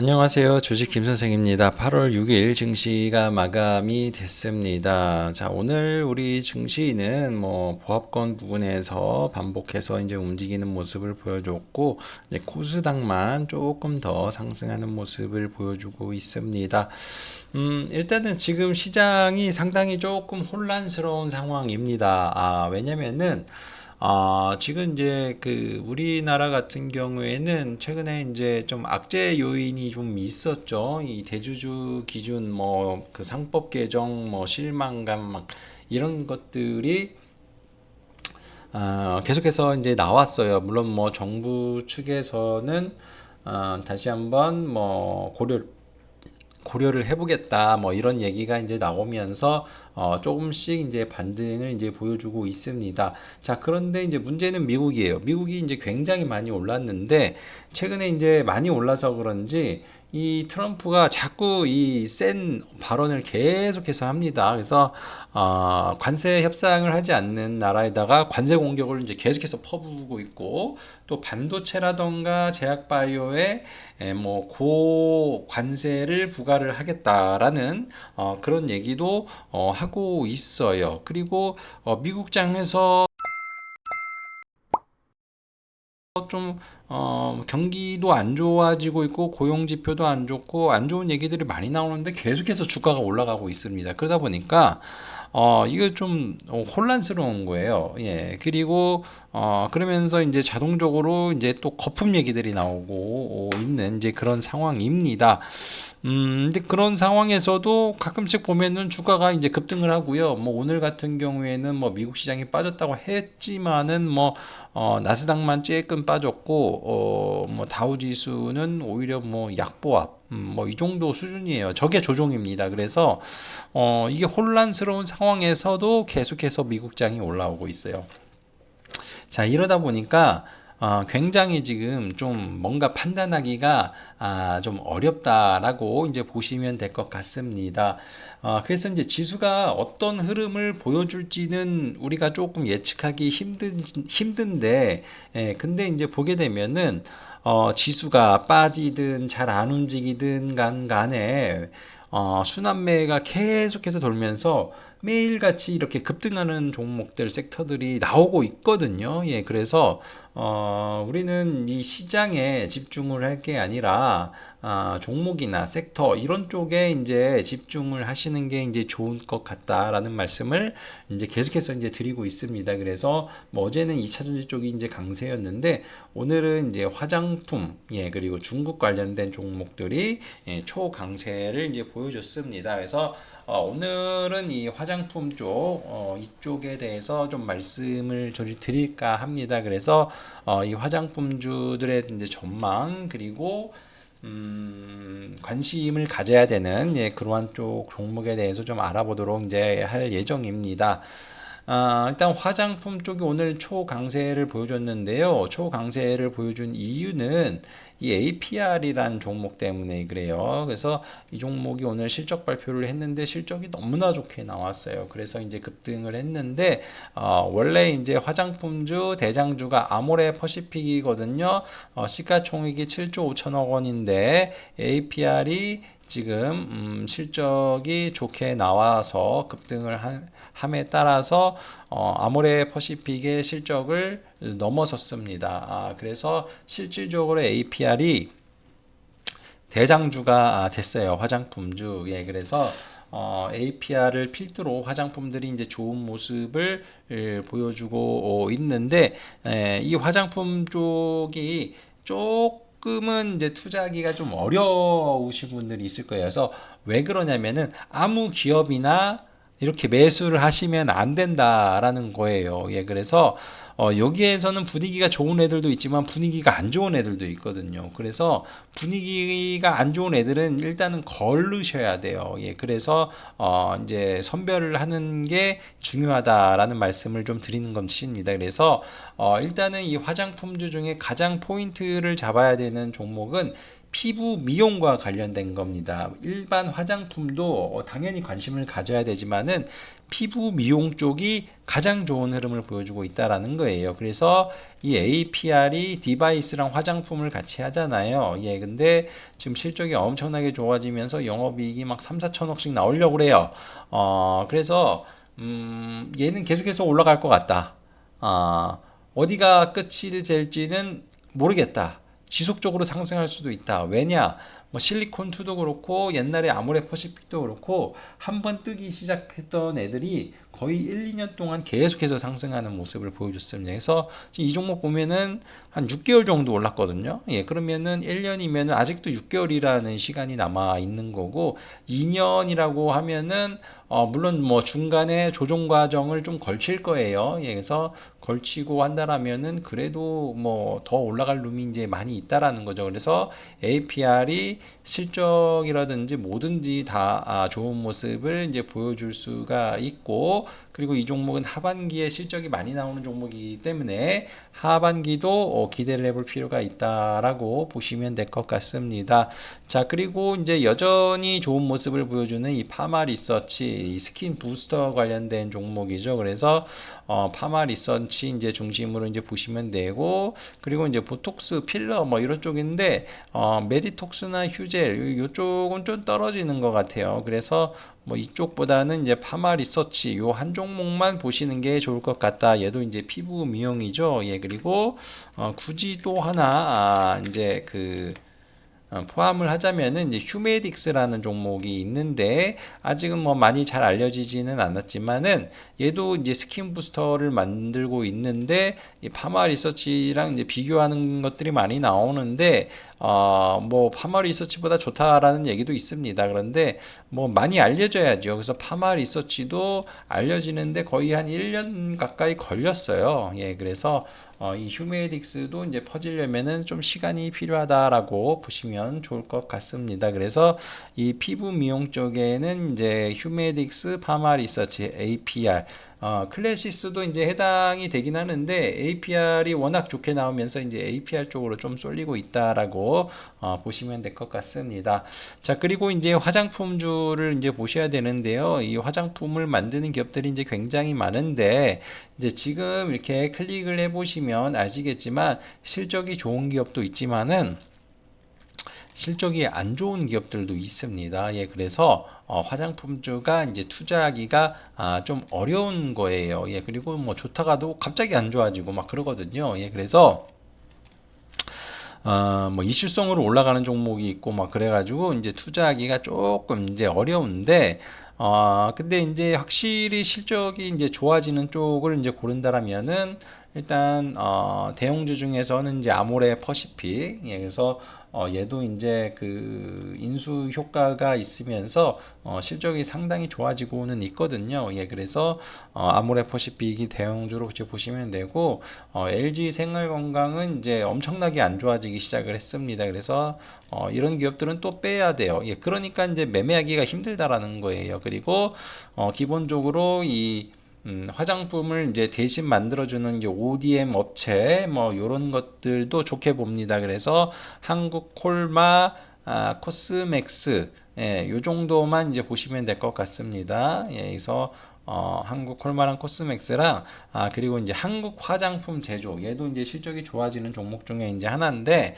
안녕하세요. 주식 김선생입니다. 8월 6일 증시가 마감이 됐습니다. 자, 오늘 우리 증시는 뭐 보합권 부분에서 반복해서 이제 움직이는 모습을 보여줬고, 이제 코스닥만 조금 더 상승하는 모습을 보여주고 있습니다. 음, 일단은 지금 시장이 상당히 조금 혼란스러운 상황입니다. 아, 왜냐면은 아, 지금 이제 그 우리나라 같은 경우에는 최근에 이제 좀 악재 요인이 좀 있었죠. 이 대주주 기준 뭐 그 상법 개정 뭐 실망감 막 이런 것들이 아, 계속해서 이제 나왔어요. 물론 뭐 정부 측에서는 아, 다시 한번 뭐 고려 고려를 해보겠다 뭐 이런 얘기가 이제 나오면서 어 조금씩 이제 반등을 이제 보여주고 있습니다. 자 그런데 이제 문제는 미국이에요. 미국이 이제 굉장히 많이 올랐는데 최근에 이제 많이 올라서 그런지 이 트럼프가 자꾸 이 센 발언을 계속해서 합니다. 그래서 어, 관세 협상을 하지 않는 나라에다가 관세 공격을 이제 계속해서 퍼부고 있고 또 반도체라던가 제약바이오에 뭐 고 관세를 부과를 하겠다라는 어, 그런 얘기도 어, 하고 있어요. 그리고 어, 미국장에서 좀 어, 경기도 안 좋아지고 있고 고용 지표도 안 좋고 안 좋은 얘기들이 많이 나오는데 계속해서 주가가 올라가고 있습니다. 그러다 보니까 어, 이거 좀 어, 혼란스러운 거예요. 예. 그리고 어, 그러면서 이제 자동적으로 이제 또 거품 얘기들이 나오고 있는 이제 그런 상황입니다. 음, 근데 그런 상황에서도 가끔씩 보면은 주가가 이제 급등을 하고요. 뭐 오늘 같은 경우에는 뭐 미국 시장이 빠졌다고 했지만은 뭐 어, 나스닥만 조금 빠졌고 어, 뭐 다우 지수는 오히려 뭐 약보합 음, 뭐 이 정도 수준이에요. 저게 조종입니다. 그래서 어, 이게 혼란스러운 상황에서도 계속해서 미국장이 올라오고 있어요. 자, 이러다 보니까 어, 굉장히 지금 좀 뭔가 판단하기가 아, 좀 어렵다라고 이제 보시면 될 것 같습니다. 어, 그래서 이제 지수가 어떤 흐름을 보여줄지는 우리가 조금 예측하기 힘든 힘든데, 예, 근데 이제 보게 되면은 어, 지수가 빠지든 잘 안 움직이든 간 간에 어, 순환매가 계속해서 돌면서 매일같이 이렇게 급등하는 종목들, 섹터들이 나오고 있거든요. 예, 그래서, 어, 우리는 이 시장에 집중을 할 게 아니라, 아, 종목이나 섹터, 이런 쪽에 이제 집중을 하시는 게 이제 좋을 것 같다라는 말씀을 이제 계속해서 이제 드리고 있습니다. 그래서 뭐 어제는 2차전지 쪽이 이제 강세였는데, 오늘은 이제 화장품, 예, 그리고 중국 관련된 종목들이 예, 초강세를 이제 보여줬습니다. 그래서 어, 오늘은 이 화장품 쪽 어, 이쪽에 대해서 좀 말씀을 드릴까 합니다. 그래서 어, 이 화장품주들의 이제 전망 그리고 음, 관심을 가져야 되는 예, 그러한 쪽 종목에 대해서 좀 알아보도록 이제 할 예정입니다. 아, 일단 화장품 쪽이 오늘 초강세를 보여줬는데요. 초강세를 보여준 이유는 이 APR이란 종목 때문에 그래요. 그래서 이 종목이 오늘 실적 발표를 했는데 실적이 너무나 좋게 나왔어요. 그래서 이제 급등을 했는데 어, 원래 이제 화장품주 대장주가 아모레 퍼시픽이거든요. 어, 시가총액이 7조 5천억 원인데 APR이 지금 음, 실적이 좋게 나와서 급등을 한, 함에 따라서 어, 아모레 퍼시픽의 실적을 넘어섰습니다. 아, 그래서 실질적으로 APR이 대장주가 아, 됐어요. 화장품주. 예, 그래서 어, APR을 필두로 화장품들이 이제 좋은 모습을 예, 보여주고 어, 있는데 에, 이 화장품 쪽이 쪽 조금은 이제 투자하기가 좀 어려우신 분들이 있을 거예요. 그래서 왜 그러냐면은 아무 기업이나 이렇게 매수를 하시면 안 된다라는 거예요. 예, 그래서 어, 여기에서는 분위기가 좋은 애들도 있지만 분위기가 안 좋은 애들도 있거든요. 그래서 분위기가 안 좋은 애들은 일단은 걸르셔야 돼요. 예, 그래서 어, 이제 선별을 하는 게 중요하다라는 말씀을 좀 드리는 것입니다. 그래서 어, 일단은 이 화장품주 중에 가장 포인트를 잡아야 되는 종목은 피부 미용과 관련된 겁니다. 일반 화장품도 어, 당연히 관심을 가져야 되지만은 피부 미용 쪽이 가장 좋은 흐름을 보여주고 있다라는 거예요. 그래서 이 APR이 디바이스랑 화장품을 같이 하잖아요. 예, 근데 지금 실적이 엄청나게 좋아지면서 영업이익이 막 3, 4천억씩 나오려고 그래요. 어, 그래서 음, 얘는 계속해서 올라갈 것 같다. 아, 어디가 끝이 될지는 모르겠다. 지속적으로 상승할 수도 있다. 왜냐? 뭐 실리콘 2도 그렇고 옛날에 아모레 퍼시픽도 그렇고 한 번 뜨기 시작했던 애들이 거의 1, 2년 동안 계속해서 상승하는 모습을 보여줬습니다. 그래서 이 종목 보면은 한 6개월 정도 올랐거든요. 예, 그러면은 1년이면은 아직도 6개월이라는 시간이 남아 있는 거고 2년이라고 하면은 어, 물론 뭐 중간에 조정 과정을 좀 걸칠 거예요. 예, 그래서 걸치고 한다라면은 그래도 뭐 더 올라갈 룸이 이제 많이 있다라는 거죠. 그래서 APR이 실적이라든지 뭐든지 다 아, 좋은 모습을 이제 보여줄 수가 있고 그리고 이 종목은 하반기에 실적이 많이 나오는 종목이기 때문에 하반기도 어, 기대를 해볼 필요가 있다라고 보시면 될 것 같습니다. 자 그리고 이제 여전히 좋은 모습을 보여주는 이 파마 리서치 이 스킨 부스터 관련된 종목이죠. 그래서 어, 파마 리서치 이제 중심으로 이제 보시면 되고 그리고 이제 보톡스 필러 뭐 이런 쪽인데 어, 메디톡스나 휴젤 이쪽은 좀 떨어지는 것 같아요. 그래서 뭐 이쪽보다는 이제 파마 리서치 요 한 종목만 보시는 게 좋을 것 같다. 얘도 이제 피부 미용이죠. 예 그리고 어, 굳이 또 하나 아, 이제 그 어, 포함을 하자면은 이제 휴메딕스라는 종목이 있는데 아직은 뭐 많이 잘 알려지지는 않았지만은 얘도 이제 스킨 부스터를 만들고 있는데 이 파마 리서치랑 이제 비교하는 것들이 많이 나오는데 어뭐 파마 리서치보다 좋다라는 얘기도 있습니다. 그런데 뭐 많이 알려져야죠. 그래서 파마 리서치도 알려지는데 거의 한 1년 가까이 걸렸어요. 예, 그래서 어, 이 휴메딕스도 이제 퍼지려면은 좀 시간이 필요하다라고 보시면 좋을 것 같습니다. 그래서 이 피부 미용 쪽에는 이제 휴메딕스, 파마 리서치, APR 어, 클래시스도 이제 해당이 되긴 하는데 APR이 워낙 좋게 나오면서 이제 APR 쪽으로 좀 쏠리고 있다라고 어, 보시면 될 것 같습니다. 자 그리고 이제 화장품주를 이제 보셔야 되는데요. 이 화장품을 만드는 기업들이 이제 굉장히 많은데 이제 지금 이렇게 클릭을 해보시면 아시겠지만 실적이 좋은 기업도 있지만은 실적이 안 좋은 기업들도 있습니다. 예, 그래서 어, 화장품주가 이제 투자하기가 아, 좀 어려운 거예요. 예, 그리고 뭐 좋다가도 갑자기 안 좋아지고 막 그러거든요. 예, 그래서 어, 뭐 이슈성으로 올라가는 종목이 있고 막 그래가지고 이제 투자하기가 조금 이제 어려운데 어, 근데 이제 확실히 실적이 이제 좋아지는 쪽을 이제 고른다라면은 일단 어, 대형주 중에서는 이제 아모레 퍼시픽 예, 그래서 어, 얘도 이제 그 인수 효과가 있으면서 어, 실적이 상당히 좋아지고는 있거든요. 예, 그래서 어, 아모레 퍼시픽이 대형주로 보시면 되고 어, LG 생활건강은 이제 엄청나게 안 좋아지기 시작을 했습니다. 그래서 어, 이런 기업들은 또 빼야 돼요. 예, 그러니까 이제 매매하기가 힘들다라는 거예요. 그리고 어, 기본적으로 이 음, 화장품을 이제 대신 만들어주는 이제 ODM 업체 뭐 이런 것들도 좋게 봅니다. 그래서 한국 콜마, 아, 코스맥스, 예, 요 정도만 이제 보시면 될 것 같습니다. 예, 그래서 어, 한국 콜마랑 코스맥스랑 아 그리고 이제 한국 화장품 제조 얘도 이제 실적이 좋아지는 종목 중에 이제 하나인데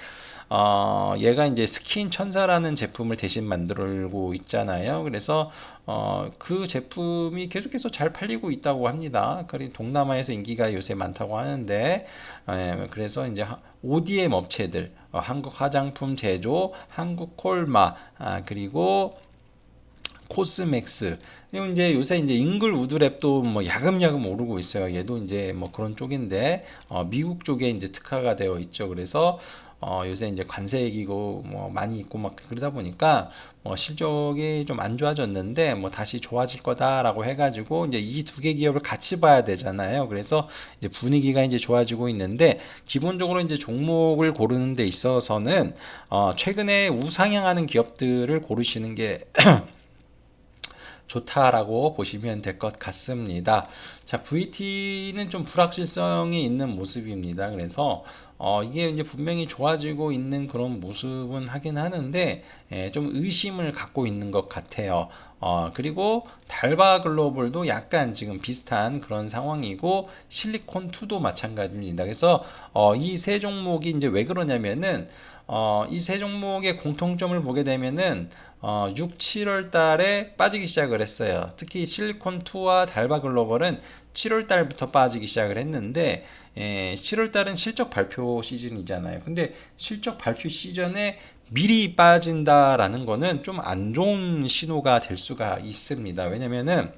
어, 얘가 이제 스킨 천사라는 제품을 대신 만들고 있잖아요. 그래서 어, 그 제품이 계속해서 잘 팔리고 있다고 합니다. 그리고 동남아에서 인기가 요새 많다고 하는데 예, 그래서 이제 ODM 업체들 어, 한국 화장품 제조, 한국 콜마 아, 그리고 코스맥스. 이제 요새 이제 잉글 우드랩도 뭐 야금야금 오르고 있어요. 얘도 이제 뭐 그런 쪽인데 어, 미국 쪽에 이제 특화가 되어 있죠. 그래서 어, 요새 이제 관세기고 뭐 많이 있고 막 그러다 보니까 뭐 실적이 좀 안 좋아졌는데 뭐 다시 좋아질 거다라고 해가지고 이제 이 두 개 기업을 같이 봐야 되잖아요. 그래서 이제 분위기가 이제 좋아지고 있는데 기본적으로 이제 종목을 고르는 데 있어서는 어, 최근에 우상향하는 기업들을 고르시는 게 좋다라고 보시면 될 것 같습니다. 자, VT는 좀 불확실성이 있는 모습입니다. 그래서 어, 이게 이제 분명히 좋아지고 있는 그런 모습은 하긴 하는데 예, 좀 의심을 갖고 있는 것 같아요. 어, 그리고 달바 글로벌도 약간 지금 비슷한 그런 상황이고 실리콘 2도 마찬가지입니다. 그래서 어, 이 세 종목이 이제 왜 그러냐면은 어, 이 세 종목의 공통점을 보게 되면은 어, 6, 7월 달에 빠지기 시작을 했어요. 특히 실리콘2와 달바 글로벌은 7월 달부터 빠지기 시작을 했는데 예, 7월 달은 실적 발표 시즌이잖아요. 근데 실적 발표 시즌에 미리 빠진다라는 거는 좀 안 좋은 신호가 될 수가 있습니다. 왜냐면은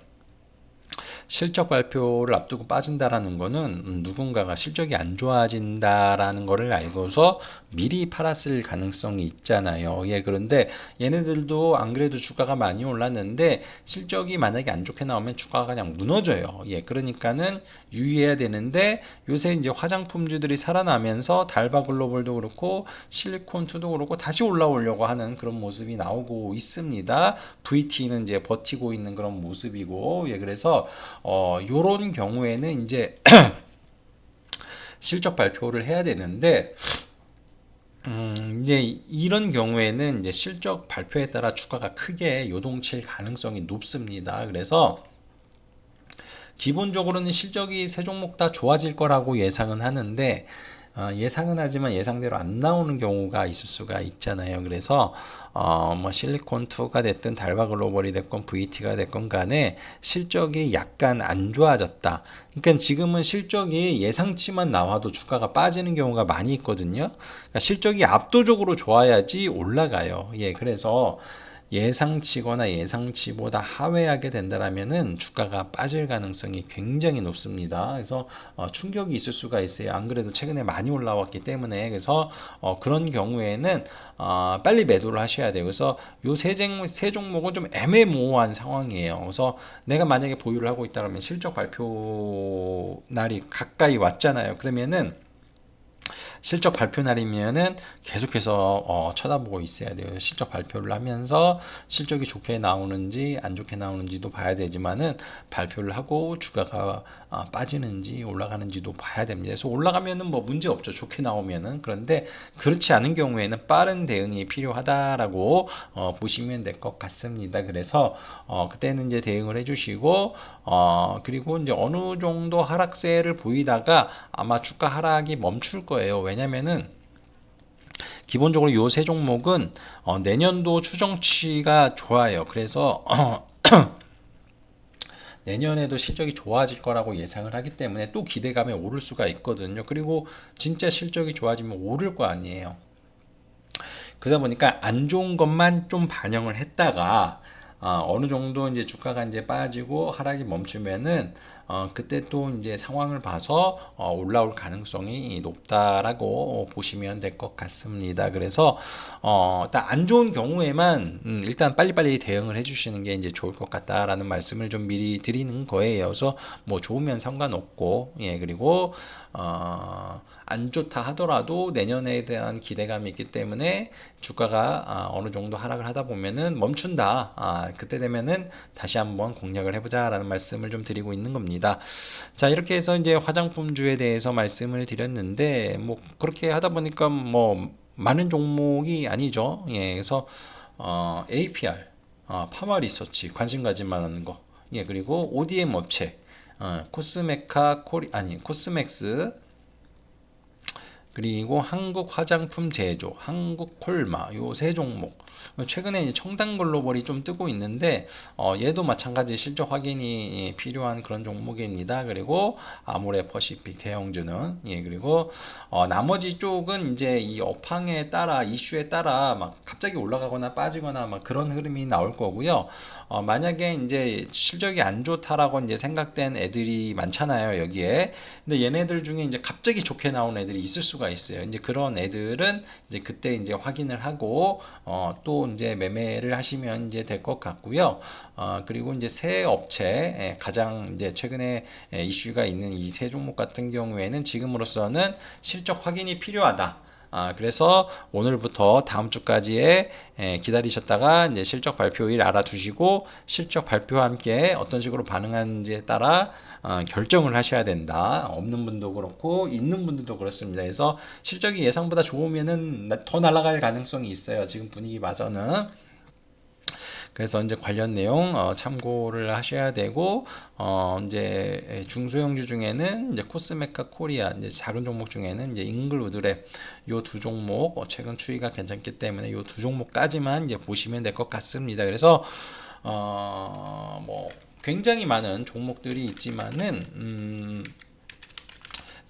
실적 발표를 앞두고 빠진다라는 거는 음, 누군가가 실적이 안 좋아진다라는 거를 알고서 미리 팔았을 가능성이 있잖아요. 예, 그런데 얘네들도 안 그래도 주가가 많이 올랐는데 실적이 만약에 안 좋게 나오면 주가가 그냥 무너져요. 예, 그러니까는 유의해야 되는데 요새 이제 화장품주들이 살아나면서 달바 글로벌도 그렇고 실리콘2도 그렇고 다시 올라오려고 하는 그런 모습이 나오고 있습니다. VT는 이제 버티고 있는 그런 모습이고 예, 그래서 어, 요런 경우에는 이제 실적 발표를 해야 되는데 음, 이제 이런 경우에는 이제 실적 발표에 따라 주가가 크게 요동칠 가능성이 높습니다. 그래서 기본적으로는 실적이 세 종목 다 좋아질 거라고 예상은 하는데 어, 예상은 하지만 예상대로 안 나오는 경우가 있을 수가 있잖아요. 그래서 어, 뭐 실리콘 2가 됐든 달바 글로벌이 됐건 VT가 됐건 간에 실적이 약간 안 좋아졌다. 그러니까 지금은 실적이 예상치만 나와도 주가가 빠지는 경우가 많이 있거든요. 그러니까 실적이 압도적으로 좋아야지 올라가요. 예, 그래서 예상치거나 예상치보다 하회하게 된다라면은 주가가 빠질 가능성이 굉장히 높습니다. 그래서 어, 충격이 있을 수가 있어요. 안 그래도 최근에 많이 올라왔기 때문에 그래서 어, 그런 경우에는 어, 빨리 매도를 하셔야 돼요. 그래서 요세 세 종목은 좀 애매모호한 상황이에요. 그래서 내가 만약에 보유를 하고 있다면 실적 발표 날이 가까이 왔잖아요. 그러면은 실적 발표 날이면은 계속해서 어, 쳐다보고 있어야 돼요. 실적 발표를 하면서 실적이 좋게 나오는지 안 좋게 나오는지도 봐야 되지만은 발표를 하고 주가가 어, 빠지는지 올라가는지도 봐야 됩니다. 그래서 올라가면은 뭐 문제 없죠. 좋게 나오면은 그런데 그렇지 않은 경우에는 빠른 대응이 필요하다라고 어, 보시면 될 것 같습니다. 그래서 어, 그때는 이제 대응을 해주시고 어, 그리고 이제 어느 정도 하락세를 보이다가 아마 주가 하락이 멈출 거예요. 왜냐면은 기본적으로 요 세 종목은 어, 내년도 추정치가 좋아요. 그래서 내년에도 실적이 좋아질 거라고 예상을 하기 때문에 또 기대감에 오를 수가 있거든요. 그리고 진짜 실적이 좋아지면 오를 거 아니에요. 그러다 보니까 안 좋은 것만 좀 반영을 했다가 어, 느 정도 이제 주가가 이제 빠지고 하락이 멈추면은 어, 그때 또 이제 상황을 봐서 어, 올라올 가능성이 높다라고 보시면 될 것 같습니다. 그래서 어, 일단 안 좋은 경우에만 음, 일단 빨리빨리 대응을 해주시는 게 이제 좋을 것 같다라는 말씀을 좀 미리 드리는 거예요. 그래서 뭐 좋으면 상관없고 예 그리고 어, 안 좋다 하더라도 내년에 대한 기대감이 있기 때문에 주가가 아, 어느 정도 하락을 하다 보면은 멈춘다. 아, 그때 되면은 다시 한번 공략을 해보자라는 말씀을 좀 드리고 있는 겁니다. 자 이렇게 해서 이제 화장품주에 대해서 말씀을 드렸는데 뭐 그렇게 하다 보니까 뭐 많은 종목이 아니죠. 예, 그래서 어, APR, 어, 파마 리서치 관심 가질 만한 거. 예, 그리고 ODM 업체, 어, 코스메카 코리 아니 코스맥스 그리고 한국 화장품 제조, 한국 콜마 요 세 종목. 최근에 청당 글로벌이 좀 뜨고 있는데 어, 얘도 마찬가지 실적 확인이 필요한 그런 종목입니다. 그리고 아모레 퍼시픽 대형주는 예 그리고 어, 나머지 쪽은 이제 이 업황에 따라 이슈에 따라 막 갑자기 올라가거나 빠지거나 막 그런 흐름이 나올 거고요. 어, 만약에 이제 실적이 안 좋다라고 이제 생각된 애들이 많잖아요 여기에. 근데 얘네들 중에 이제 갑자기 좋게 나온 애들이 있을 수가 있어요. 이제 그런 애들은 이제 그때 이제 확인을 하고 어, 또 이제 매매를 하시면 이제 될 것 같고요. 어, 그리고 이제 새 업체 예, 가장 이제 최근에 예, 이슈가 있는 이 세 종목 같은 경우에는 지금으로서는 실적 확인이 필요하다. 아, 그래서 오늘부터 다음 주까지의 에, 기다리셨다가 이제 실적 발표일 알아두시고 실적 발표와 함께 어떤 식으로 반응하는지에 따라 어, 결정을 하셔야 된다. 없는 분도 그렇고 있는 분들도 그렇습니다. 그래서 실적이 예상보다 좋으면은 나- 더 날아갈 가능성이 있어요. 지금 분위기 봐서는. 그래서 이제 관련 내용 어, 참고를 하셔야 되고 어 이제 중소형주 중에는 이제 코스메카 코리아 이제 작은 종목 중에는 이제 잉글우드랩 요 두 종목 어, 최근 추이가 괜찮기 때문에 요 두 종목까지만 이제 보시면 될 것 같습니다. 그래서 어 뭐 굉장히 많은 종목들이 있지만은 음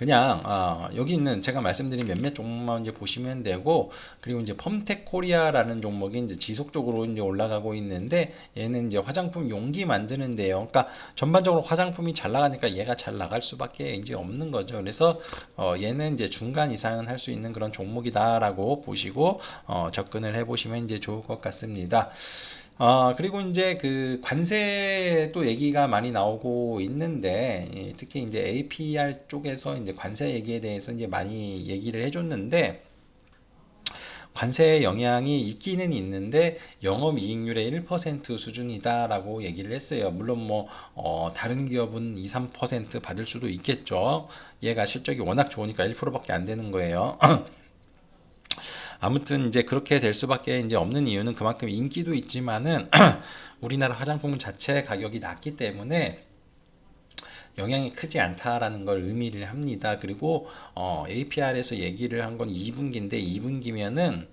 그냥 아, 여기 있는 제가 말씀드린 몇몇 종목만 이제 보시면 되고 그리고 이제 펌텍 코리아라는 종목이 이제 지속적으로 이제 올라가고 있는데 얘는 이제 화장품 용기 만드는데요. 그러니까 전반적으로 화장품이 잘 나가니까 얘가 잘 나갈 수밖에 이제 없는 거죠. 그래서 어, 얘는 이제 중간 이상은 할 수 있는 그런 종목이다라고 보시고 어, 접근을 해 보시면 이제 좋을 것 같습니다. 아, 그리고 이제 그 관세 또 얘기가 많이 나오고 있는데, 예, 특히 이제 APR 쪽에서 이제 관세 얘기에 대해서 이제 많이 얘기를 해줬는데, 관세의 영향이 있기는 있는데 영업 이익률의 1% 수준이다라고 얘기를 했어요. 물론 뭐 어, 다른 기업은 2, 3% 받을 수도 있겠죠. 얘가 실적이 워낙 좋으니까 1%밖에 안 되는 거예요. 아무튼 이제 그렇게 될 수밖에 이제 없는 이유는 그만큼 인기도 있지만은 우리나라 화장품 자체 가격이 낮기 때문에 영향이 크지 않다라는 걸 의미를 합니다. 그리고 어, APR에서 얘기를 한 건 2분기인데 2분기면은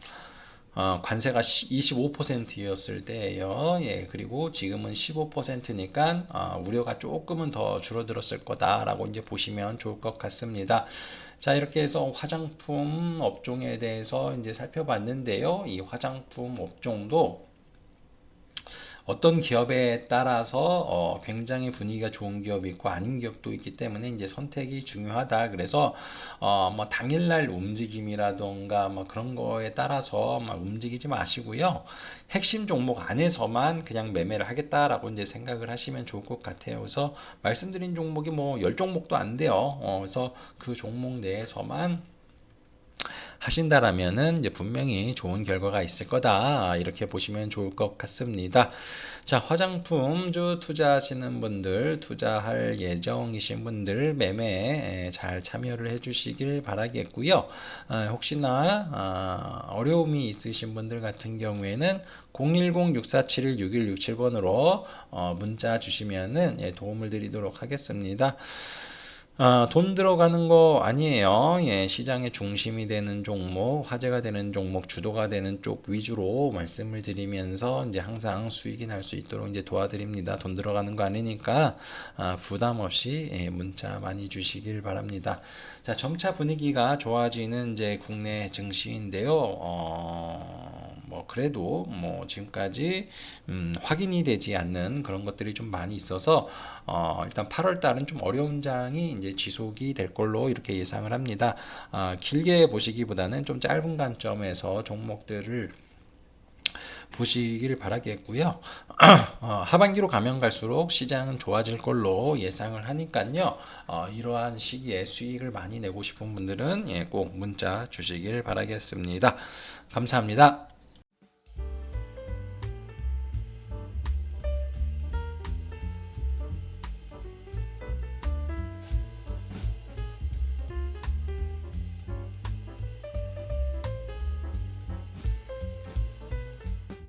어, 관세가 25%였을 때예요. 예, 그리고 지금은 15%니까 어, 우려가 조금은 더 줄어들었을 거다라고 이제 보시면 좋을 것 같습니다. 자, 이렇게 해서 화장품 업종에 대해서 이제 살펴봤는데요. 이 화장품 업종도 어떤 기업에 따라서 어, 굉장히 분위기가 좋은 기업이 있고 아닌 기업도 있기 때문에 이제 선택이 중요하다. 그래서 어, 뭐 당일날 움직임이라던가 뭐 그런 거에 따라서 막 움직이지 마시고요. 핵심 종목 안에서만 그냥 매매를 하겠다라고 이제 생각을 하시면 좋을 것 같아요. 그래서 말씀드린 종목이 뭐열 종목도 안 돼요. 어, 그래서 그 종목 내에서만 하신다라면은 이제 분명히 좋은 결과가 있을 거다 이렇게 보시면 좋을 것 같습니다. 자 화장품주 투자하시는 분들 투자할 예정이신 분들 매매에 잘 참여를 해 주시길 바라겠고요. 아, 혹시나 아, 어려움이 있으신 분들 같은 경우에는 010-6471-6167번으로 어, 문자 주시면은 예, 도움을 드리도록 하겠습니다. 아, 돈 들어가는 거 아니에요. 예, 시장의 중심이 되는 종목, 화제가 되는 종목, 주도가 되는 쪽 위주로 말씀을 드리면서 이제 항상 수익이 날 수 있도록 이제 도와드립니다. 돈 들어가는 거 아니니까 아, 부담 없이 예, 문자 많이 주시길 바랍니다. 자, 점차 분위기가 좋아지는 이제 국내 증시인데요. 어, 뭐 그래도 뭐 지금까지 음, 확인이 되지 않는 그런 것들이 좀 많이 있어서 어, 일단 8월 달은 좀 어려운 장이 이제 지속이 될 걸로 이렇게 예상을 합니다. 아, 길게 보시기보다는 좀 짧은 관점에서 종목들을 보시길 바라겠고요. 어, 하반기로 가면 갈수록 시장은 좋아질 걸로 예상을 하니까요. 어, 이러한 시기에 수익을 많이 내고 싶은 분들은 예, 꼭 문자 주시길 바라겠습니다. 감사합니다.